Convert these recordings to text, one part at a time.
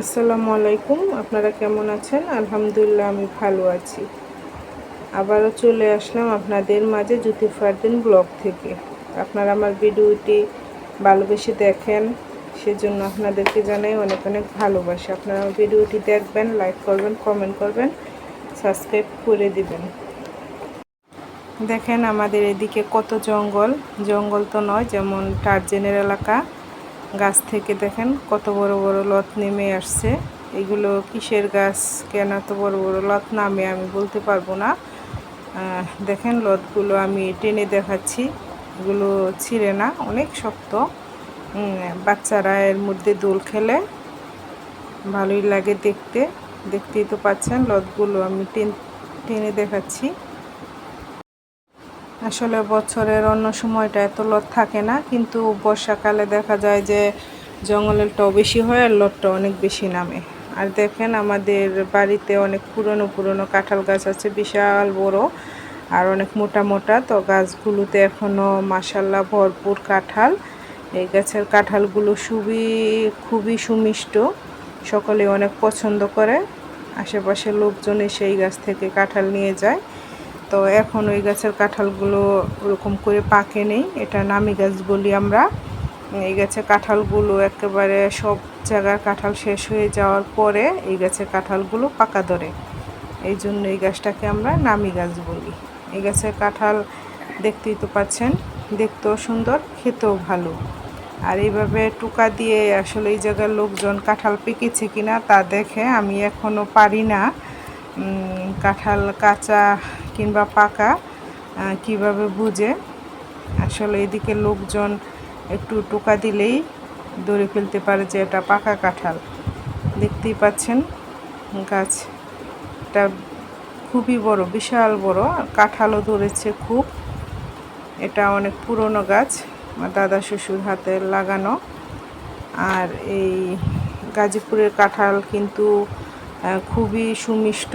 আসসালামু আলাইকুম, আপনারা কেমন আছেন? আলহামদুলিল্লাহ, আমি ভালো আছি। আবারও চলে আসলাম আপনাদের মাঝে জ্যোতি ফারদিন ব্লগ থেকে। আপনারা আমার ভিডিওটি ভালোবেসে দেখেন, সেজন্য আপনাদেরকে জানাই অনেক অনেক ভালোবাসি। আপনারা আমার ভিডিওটি দেখবেন লাইক করবেন কমেন্ট করবেন সাবস্ক্রাইব করে দিবেন। দেখেন আমাদের এদিকে কত জঙ্গল। জঙ্গল তো নয়, যেমন টার্জেনের এলাকা গাছ থেকে দেখেন কত বড় বড় লত নেমে আসছে। এগুলো কিসের গাছ কেন এত বড় বড় লত নামে আমি বলতে পারব না। দেখেন লতগুলো আমি টেনে দেখাচ্ছি। এগুলো ছিঁড়ে না, অনেক শক্ত। বাচ্চারা এর মধ্যে দোল খেলে। ভালোই লাগে দেখতে। দেখতেই তো পাচ্ছেন, লতগুলো আমি টেন টেনে দেখাচ্ছি। আসলে বছরের অন্য সময়টা এত লত থাকে না, কিন্তু বর্ষাকালে দেখা যায় যে জঙ্গলের টাও বেশি হয় আর লতটা অনেক বেশি নামে। আর দেখেন আমাদের বাড়িতে অনেক পুরনো পুরনো কাঁঠাল গাছ আছে, বিশাল বড় আর অনেক মোটা মোটা। তো গাছগুলোতে এখনও মাসাল্লাহ ভরপুর কাঁঠাল। এই গাছের কাঁঠালগুলো খুবই খুবই সুমিষ্ট সকলে অনেক পছন্দ করে। আশেপাশের লোকজন এসে এই গাছ থেকে কাঁঠাল নিয়ে যায়। তো এখন ওই গাছের কাঁঠালগুলো ওরকম করে পাকে নেই। এটা নামি গাছ বলি আমরা। এই গাছের কাঁঠালগুলো একেবারে সব জায়গার কাঁঠাল শেষ হয়ে যাওয়ার পরে এই গাছের কাঁঠালগুলো পাকা ধরে। এই জন্য এই গাছটাকে আমরা নামি গাছ বলি। এই গাছের কাঁঠাল দেখতেই তো পাচ্ছেন, দেখতেও সুন্দর, খেতেও ভালো। আর এইভাবে টুকা দিয়ে আসলে এই জায়গার লোকজন কাঁঠাল পেকেছে কিনা তা দেখে আমি এখনও পারি না। কাঁঠাল কাঁচা কিংবা পাকা কীভাবে বুঝে? আসলে এদিকে লোকজন একটু টোকা দিলেই ধরে ফেলতে পারে যে এটা পাকা কাঁঠাল। দেখতেই পাচ্ছেন গাছটা খুবই বড়, বিশাল বড় কাঁঠালও ধরেছে খুব। এটা অনেক পুরনো গাছ, আমার দাদা শ্বশুর হাতে লাগানো। আর এই গাজীপুরের কাঁঠাল কিন্তু খুবই সুমিষ্ট।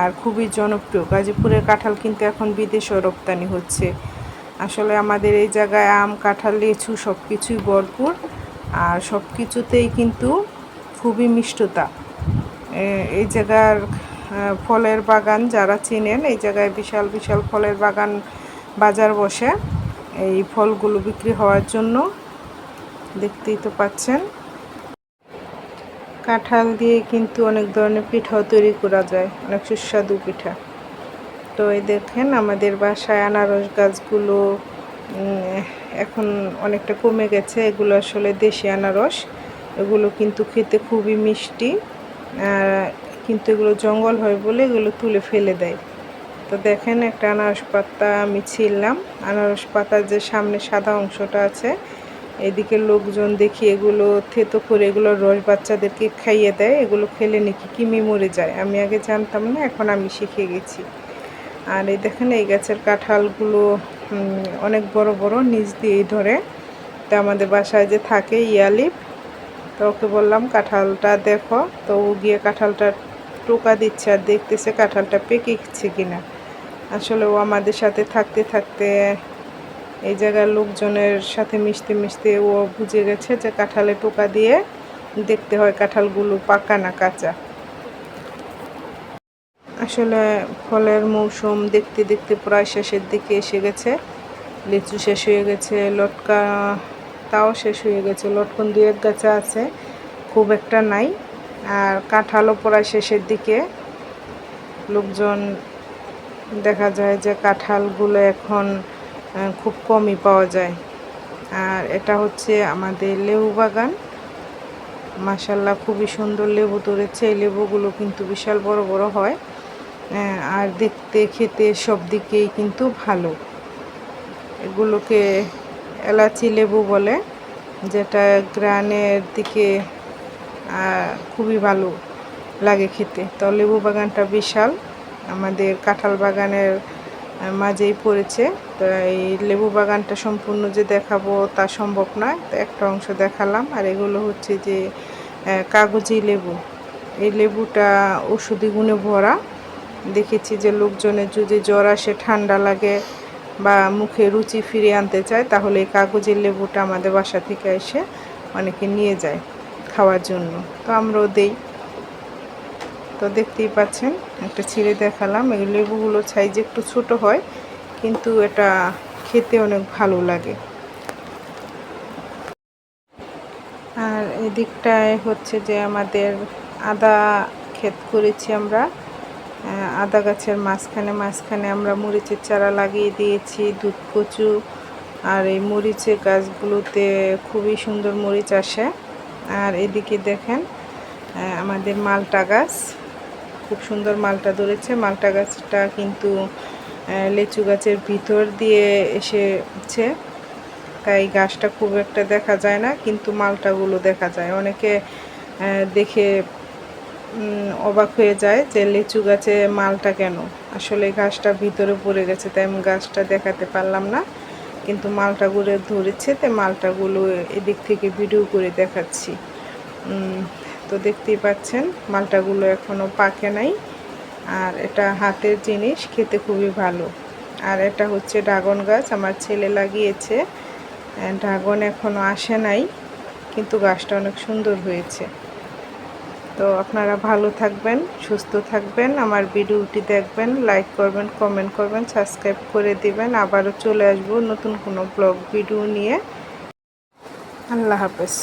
আর খুবই জনপ্রিয়। গাজীপুরের কাঁঠাল কিন্তু এখন বিদেশেও রপ্তানি হচ্ছে। আসলে আমাদের এই জায়গায় আম, কাঁঠাল, লিচু সব কিছুই ভরপুর আর সব কিছুতেই কিন্তু খুবই মিষ্টতা। এই জায়গার ফলের বাগান যারা চিনেন, এই জায়গায় বিশাল বিশাল ফলের বাগান বাজার বসে। এই ফলগুলো বিক্রি হওয়ার জন্য দেখতেই তো পাচ্ছেন। কাঁঠাল দিয়ে কিন্তু অনেক ধরনের পিঠাও তৈরি করা যায়, অনেক সুস্বাদু পিঠা। তো এই দেখেন আমাদের বাসায় আনারস গাছগুলো এখন অনেকটা কমে গেছে। এগুলো আসলে দেশি আনারস। এগুলো কিন্তু খেতে খুবই মিষ্টি। কিন্তু এগুলো জঙ্গল হয় বলে এগুলো তুলে ফেলে দেয়। তো দেখেন একটা আনারস পাতা আমি ছিললাম আনারস পাতার যে সামনে সাদা অংশটা আছে এদিকে লোকজন দেখি এগুলো থেতো করে এগুলো রস বাচ্চাদেরকে খাইয়ে দেয়, এগুলো খেলে নাকি কিমি মরে যায়। আমি আগে জানতাম না, এখন আমি শিখে গেছি। আর এই দেখেন, এই গাছের কাঁঠালগুলো অনেক বড় বড় নিচ দিয়েই ধরে। তো আমাদের বাসায় যে থাকে ইয়ালিপ, তো ওকে বললাম, কাঁঠালটা দেখো। তো ও গিয়ে কাঁঠালটা টোকা দিচ্ছে আর দেখতেছে কাঁঠালটা পেকেছে কিনা। আসলে ও আমাদের সাথে থাকতে থাকতে এই জায়গার লোকজনের সাথে মিশতে মিশতে ও বুঝে গেছে যে কাঁঠালে টোকা দিয়ে দেখতে হয় কাঁঠালগুলো পাকা না কাঁচা। আসলে ফলের মৌসুম দেখতে দেখতে প্রায় শেষের দিকে এসে গেছে, লিচু শেষ হয়ে গেছে, লটকা তাও শেষ হয়ে গেছে, লটকন দু এক গাছে আছে, খুব একটা নাই। আর কাঁঠালও প্রায় শেষের দিকে। লোকজন দেখা যায় যে কাঁঠালগুলো এখন খুব কমই পাওয়া যায়। আর এটা হচ্ছে আমাদের লেবু বাগান। মাসাল্লাহ খুবই সুন্দর লেবু ধরেছে। এই লেবুগুলো কিন্তু বিশাল বড় বড় হয়। আর দেখতে, খেতে সব দিকেই কিন্তু ভালো। এগুলোকে এলাচি লেবু বলে, যেটা গ্রানের দিকে খুবই ভালো লাগে খেতে। তো লেবু বাগানটা বিশাল। আমাদের কাঁঠাল বাগানের মাঝেই পড়েছে, তো এই লেবু বাগানটা সম্পূর্ণ যে দেখাবো তা সম্ভব নয়। তো একটা অংশ দেখালাম, আর এগুলো হচ্ছে যে কাগজি লেবু। এই লেবুটা ওষুধি গুণে ভরা। দেখেছি যে লোকজনের যদি জ্বর আসে, ঠান্ডা লাগে বা মুখে রুচি ফিরিয়ে আনতে চায়, তাহলে এই কাগজের লেবুটা আমাদের বাসা থেকে এসে অনেকে নিয়ে যায় খাওয়ার জন্য। তো আমরাও দেই। তো দেখতেই পাচ্ছেন, একটা ছিঁড়ে দেখালাম। এই লেবুগুলোর সাইজ একটু ছোট হয়, কিন্তু এটা খেতে অনেক ভালো লাগে। আর এদিকটায় হচ্ছে যে আমাদের আদা ক্ষেত করেছি আমরা। আদা গাছের মাঝখানে মাঝখানে আমরা মরিচের চারা লাগিয়ে দিয়েছি, দুধ, কচু। আর এই মরিচের গাছগুলোতে খুবই সুন্দর মরিচ আসে। আর এদিকে দেখেন আমাদের মালটা গাছ। খুব সুন্দর মালটা ধরেছে। মালটা গাছটা কিন্তু লিচু গাছের ভিতর দিয়ে এসেছে। তাই গাছটা খুব একটা দেখা যায় না, কিন্তু মালটাগুলো দেখা যায়। অনেকে দেখে অবাক হয়ে যায় যে লিচু গাছে মালটা কেন? আসলে গাছটা ভিতরে পড়ে গেছে, তাই আমি গাছটা দেখাতে পারলাম না। কিন্তু মালটাগুলো ধরেছে, তাই মালটাগুলো এদিক থেকে ভিডিও করে দেখাচ্ছি। তো দেখতেই পাচ্ছেন, মালটাগুলো এখনও পাকে নাই। আর এটা হাতের জিনিস, খেতে খুবই ভালো। আর এটা হচ্ছে ড্রাগন গাছ, আমার ছেলে লাগিয়েছে। ড্রাগন এখনও আসে নাই, কিন্তু গাছটা অনেক সুন্দর হয়েছে। তো আপনারা ভালো থাকবেন, সুস্থ থাকবেন, আমার ভিডিওটি দেখবেন, লাইক করবেন, কমেন্ট করবেন, সাবস্ক্রাইব করে দিবেন। আবারও চলে আসব নতুন কোনো ব্লগ, ভিডিও নিয়ে। আল্লাহ হাফেজ।